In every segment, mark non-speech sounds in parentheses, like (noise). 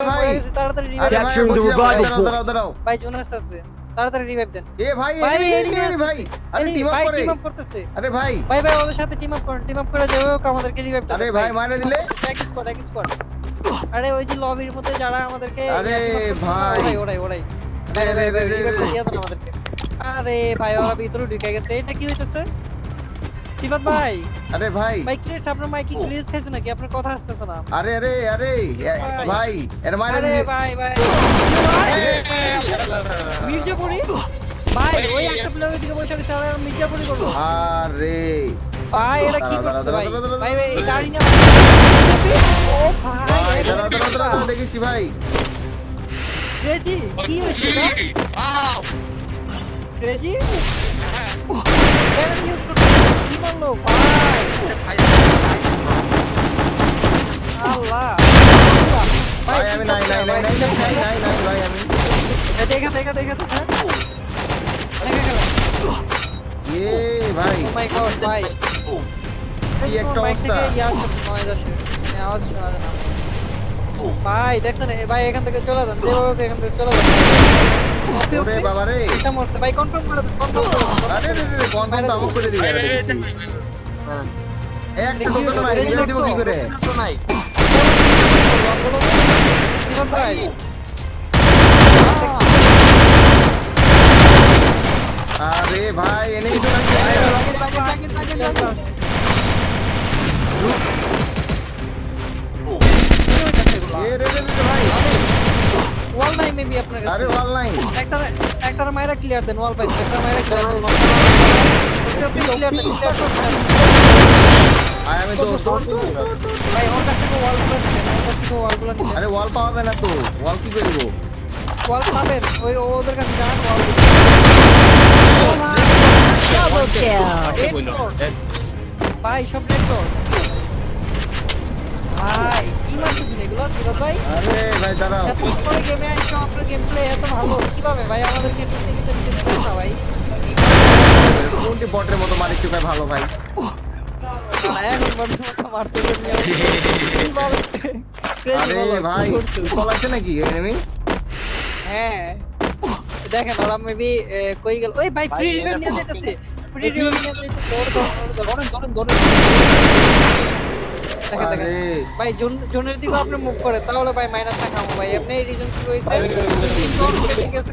ভাই তাড়াতাড়ি ভাই Capturing the বলছিলাম, ভাই, revival দাঁড়াও, দাঁড়াও, দাঁড়াও। ভাই জোনাস আছে। তাড়াতাড়ি রিভাইভ দেন। এ ভাই ভাই, enemy, enemy, enemy enemy, ভাই। আরে টিম আপ করে। টিম আপ করতেছে। আরে ভাই। ভাই ভাই ওদের সাথে টিম আপ করেন টিম আপ করে যাবে আমাদেরকে রিভাইভ দেন। আরে ভাই মারে দিলে? এক স্কোয়াড এক স্কোয়াড আরে ওই যে লবির মধ্যে যারা আমাদেরকে আরে ভাই। ওরাই ওরাই ভাই ভাই ভাই রিভাইভ দিয়ে দেন আমাদেরকে। আরে ভাই ওরা ভিতরে ঢুকে গেছে। এটা কি হইতেছে? সিবাত ভাই। আরে ভাই। ভাই কি হয়েছে? আপনার মাইকি গ্লিচ খাইছে নাকি? আপনার কথা আসতেছে না। আরে আরে আরে ভাই। এর মারে আরে ভাই ভাই। মির্জাপুরি? ভাই ওই একটা প্লেয়ার ওইদিকে বসে আছে আর মির্জাপুরি করল। আরে। ভাই এটা কি করছে ভাই ভাই? ভাই এই গাড়ি না ও ভাই দাঁড়াও দাঁড়াও দাঁড়াও, দেখেছি ভাই। ক্রেজি কি হচ্ছে ক্রেজি? ইউজ করতে কি ভাই আল্লাহ ভাই ভাই আমি দেখা দেখা দেখা দেখা দেখা আওয়াজ শোনা যায় না ভাই এখান থেকে চলে যান যেভাবে এখান থেকে চলে যান ওরে বাবা রে। এটা মরছে। ভাই কনফার্ম করে দেন কনফার্ম আরে রে রে কনফার্ম তো আমক করে দিবি। আরে একটা টোকেন নাই রিভাইভ দিব কি করে? জীবন ভাই আরে ভাই এনেই তো নাকি এ রে রে রে ভাই। ওয়াল নাই মেবি আপনার কাছে। আরে ওয়াল নাই। একটা একটা মাইরা ক্লিয়ার দেন ওয়াল পাইছে একটা মাইরা ক্লিয়ার দেন ওকে ওকে ক্লিয়ার দেন ক্লিয়ার দেন আয় আমি দোস্ত ভাই ওর কাছ থেকে ওয়ালগুলো নিলেন ওর কাছ থেকে ওয়ালগুলো নিলেন আরে ওয়াল পাওয়া যায় না তো ওয়াল কি করব ওয়াল পাবেন ওই ওদের কাছে যান ওয়াল ভাই সব রেড ভাই এগুলো সিরাজ ভাই আরে ভাই দাঁড়াও এত করে গেমে আসছো আপনার গেম প্লে এত ভালো কীভাবে ভাই আমাদেরকে একটু থেকে সেন্টিং করুন না ভাই কোনটি বটের মতো মারি একটু ভাই ভালো ভাই দেখেন ওরা মেবি কই গেল ওই ভাই ফ্রি নিয়ে যেতেছে ফ্রি নিয়ে যেতেছে দৌড় দৌড় দৌড় দৌড় ভাই জুন জুনের দিকে আপনি মুভ করে তাহলে ভাই মাইনাস খাব ভাই। আপনি রিজন ছিল ওই ঠিক আছে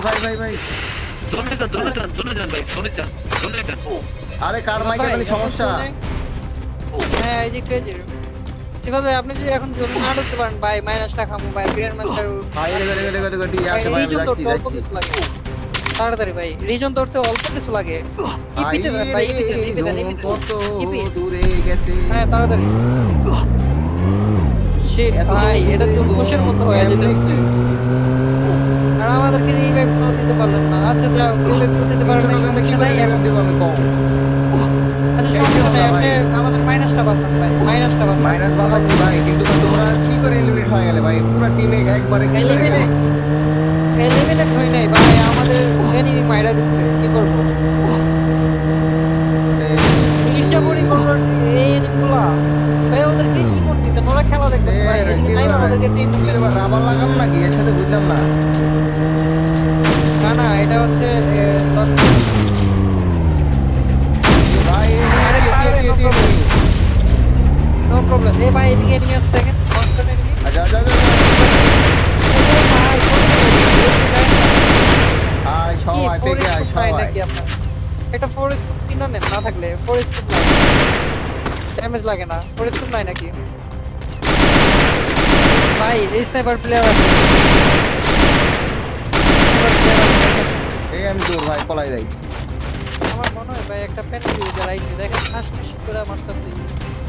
ভাই ভাই ভাই আরে কার মাইকে সমস্যা? হ্যাঁ এই যে শিবাদ ভাই আপনি যদি এখন জোনে না ঢুকতে পারেন ভাই মাইনাসটা খামো (laughs) ভাই বিরাট মাস্টার ভাই রে রে রে রে রে ঠিক আছে ভাই আমি যাচ্ছি যাচ্ছি তাড়াতাড়ি ভাই রিজন ধরতে অল্প কিছু লাগে। ইপিতে ভাই ইপিতে ইপিতে ইপিতে কত দূরে গেছে। হ্যাঁ তাড়াতাড়ি। Shit, ভাই এটা চুলকোষের মতো হয়ে যেতেছে আর আমাদেরকে রিভাইভ দিতে পারলেন না। আচ্ছা যাও রিভাইভ দিতে পারলেন না সমস্যা নাই এখন দিব আমি কম। এদিকে কি নাই বলে? ওদেরকে টিম কি এবার রাবার লাগানো নাকি এর সাথে বুঝলাম না না না এটা হচ্ছে। নো আচ্ছা আচ্ছা আচ্ছা, না থাকলে ফোর ড্যামেজ লাগে না ফোর নাই নাকি ভাই স্নাইপার প্লেয়ার আছে। এই আমি দূর ভাই পলাই যাই। আমার মনে হয় ভাই একটা পেন ইউজার আইছে দেখেন ঠাস ঠাস করে মারতাছে।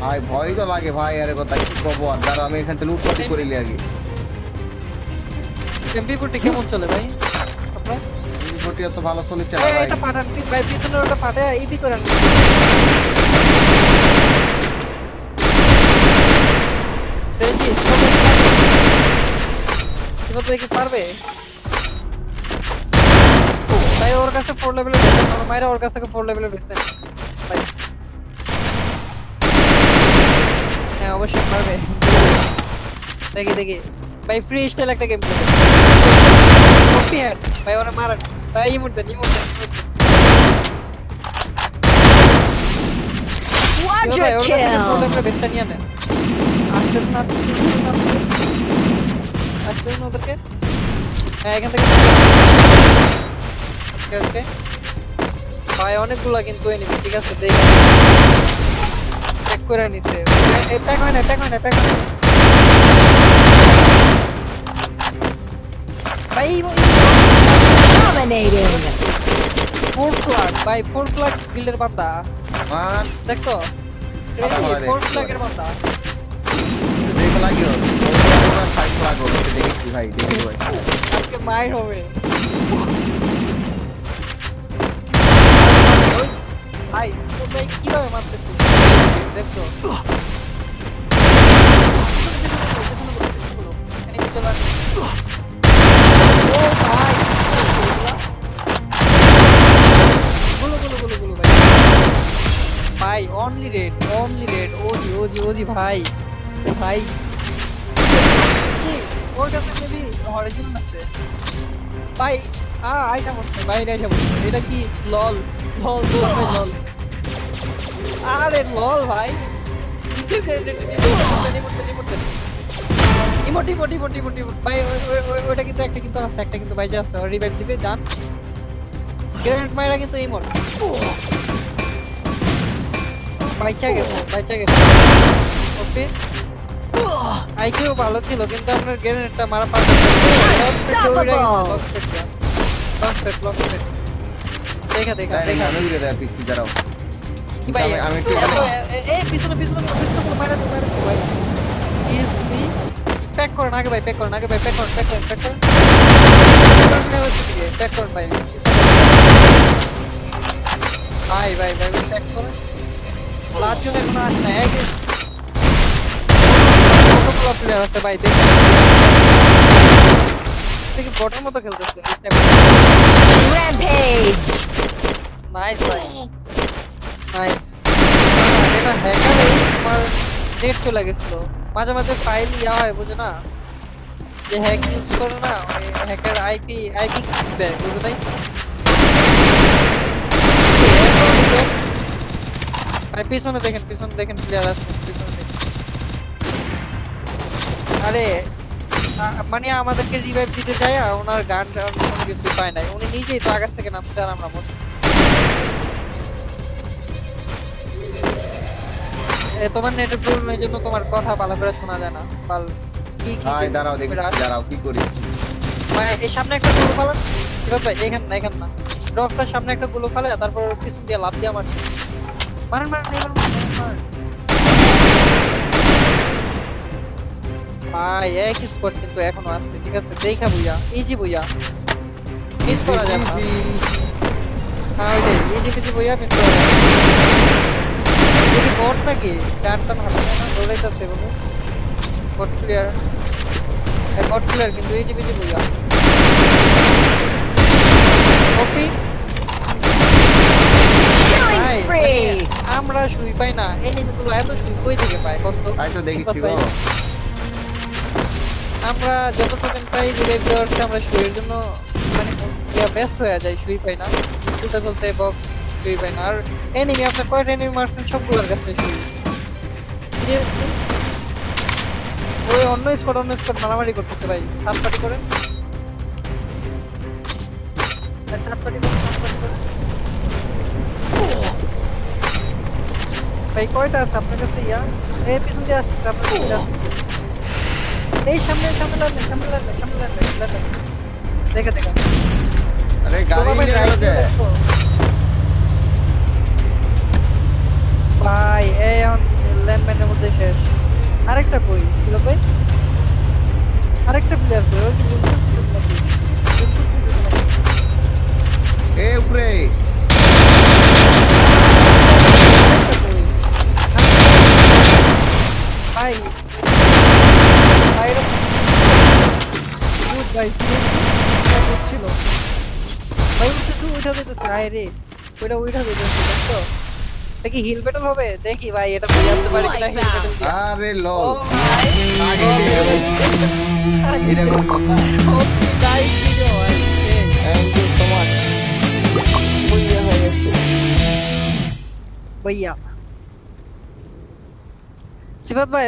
ভাই ভয় তো লাগে ভাই আরে কথা কি করব আর? দাঁড়া আমি এখান থেকে লুটপাটি করে নিই আগে। এমপি ফোরটি কেমন চলে ভাই? আপনার? ফোর্টি তো ভালো চলেছে না এই, ভাই। এটা পাঠান প্লিজ ভাই পিছনে ওটা পাঠে ইপি করেন। রেজি শিবাদ ভাই কি পারবে ওর কাছে ফোর লেভেলের বেস্ট ওর মায়েরা ওর কাছ থেকে ফোর লেভেলের বেস্ট ভাই হ্যাঁ অবশ্যই পারবে দেখি দেখি ভাই ফ্রি স্টাইল একটা গেম খেলে কপি হ্যাড ভাই ওরা মারান ভাই ইমোট দেন ইমোট দেন emote দেন। Quadra ভাই, ওর কাছ থেকে kill! ফোর লেভেলের বেস্টটা নিয়ে নেন আসতে দিন ওদেরকে? হ্যাঁ এখান থেকে। ওকে ওকে। ভাই অনেকগুলা কিন্তু এনিমি ঠিক আছে দেখ। করে নিছে। এই প্যাক হয় না প্যাক হয় না প্যাক হয় না। ভাই Dominating! ফোর ভাই ফোর ফ্লাগ বিল্ডের বান্দা। দেখছ? ফোর দেখছি বান্দা। লাগিও ফাইট লাগো দেখি ভাই দেখি আজকে মাইর হবে ভাই ভাই কীভাবে মারতেছিস দেখছ ভাই only red only red OG OG OG, ভাই। ভাই কাছে মেবি হরিজন আছে। ভাই, আ, আইটা বসছে ভাই আইটা বসছে এটা কি লল? ভাই আরে লল, ভাই। Emote emote emote emote emote. ভাই, ওই- কিন্তু একটা কিন্তু আছে, একটা কিন্তু বাইজে আছে। রিভাইভ দিবে, যান। গ্রেনেড মাইরা কিন্তু ইমোট। বাইচা গেছে বাইচা গেছে। ওকে। আইকিউ ভালো ছিল কিন্তু আপনার গ্রেনেডটা মারা পারবে দেখা দেখা দেখা। আমি উড়ে দেয় পিকটি দাঁড়াও। ভাই আমি- একটু- এই পিছনে পিছনে পিছনে মারা দাও মারা দাও ভাই। ইজিলি প্যাক করেন আগে ভাই প্যাক করেন আগে ভাই প্যাক করেন প্যাক করেন প্যাক করেন। প্যাক করেন ভাই ভাই ভাই ভাই প্যাক করেন। লাস্ট জন এখন আসে না এক কতগুলো প্লেয়ার আছে ভাই দেখেন দেখি বটের মতো খেলতেছে Rampage! নাইস ভাই নাইস এটা হ্যাকারে তোমার নেট চলে গেছিল মাঝে মাঝে ফাইল ইয়া হয় বুঝো না যে হ্যাক ইউজ করে না হ্যাকার আইপি আইপি দেয় বুঝো নাই ভাই পিছনে দেখেন পিছনে দেখেন প্লেয়ার আছে পিছনে আরে মানে আমাদেরকে রিভাইভ দিতে যায় ওনার গান কোনো কিছু পায় নাই। উনি নিজেই তো আকাশ থেকে নামছে আর আমরা মরছি। তোমার নেটের প্রবলেম এই জন্য তোমার কথা ভালো করে শোনা যায় না। কি কি দাঁড়াও দেখি। দাঁড়াও কি করি? মানে এই সামনে একটা গুলো সিরাজ ভাই এখান না এখান না। ড্রপটার সামনে একটা গুলো ফালে তারপর পিছন দিয়ে লাভ দিয়ে মারছে মারেন মারেন এবার মারেন। ভাই এক স্পট কিন্তু এখনও আছে ঠিক আছে? দেখা বুইয়া ইজি বুইয়া। মিস করা যাবে না। হ্যাঁ ওইটাই ইজি কিছু বুইয়া মিস করা যাবে কি বট নাকি টান হাতে না দৌড়াইতেছে বলে। বট প্লেয়ার বট প্লেয়ার কিন্তু ইজি বিজি বুইয়া। কপি! মানে আমরা শুই পাই না এনিমিগুলো এত শুই কই থেকে পায়? কত তাই তো দেখি আমরা যত টোকেন পাই রিভাইভ দেওয়ার আমরা শুয়ের জন্য মানে ব্যস্ত হয়ে যাই শুই পাই না। বলতে বলতে বক্স শুই পাই না। আর এনিমি আপনার কয়টা এনিমি মারছেন সবগুলোর কাছে শুই ওই অন্য স্কোয়াড অন্য স্কোয়াড মারামারি করতেছে ভাই। থার্ড পার্টি করেন। ভাই, কয়টা আছে আপনার কাছে? ইয়া? এই পিছন দিয়ে আসছে, আপনার আসছে। এই সামনে সামনে লাগবে সামনে লাগবে সামনে লাগবে লাগবে দেখে দেখে। আরে গাড়ি নিয়ে গেল দিয়ে ভাই এই ল্যান্ডম্যানের মধ্যে শেষ। আরেকটা বই ছিল ভাই? আরেকটা প্লেয়ার কই? কি এ উপরে। হায় রে ওইটা উঠে যেতেছে দেখছো দেখি হিল ব্যাটল হবে দেখি ভাই এটা বুঝে আসতে পারে কিনা হিল ব্যাটল দিয়ে আরে ও লল ভাই আগে এটা কোন কথা ওকে গাইস ভিডিও ভাই এই। থ্যাংক ইউ সো মাচ বুঝে হয়ে গেছে भैया सिफत भाई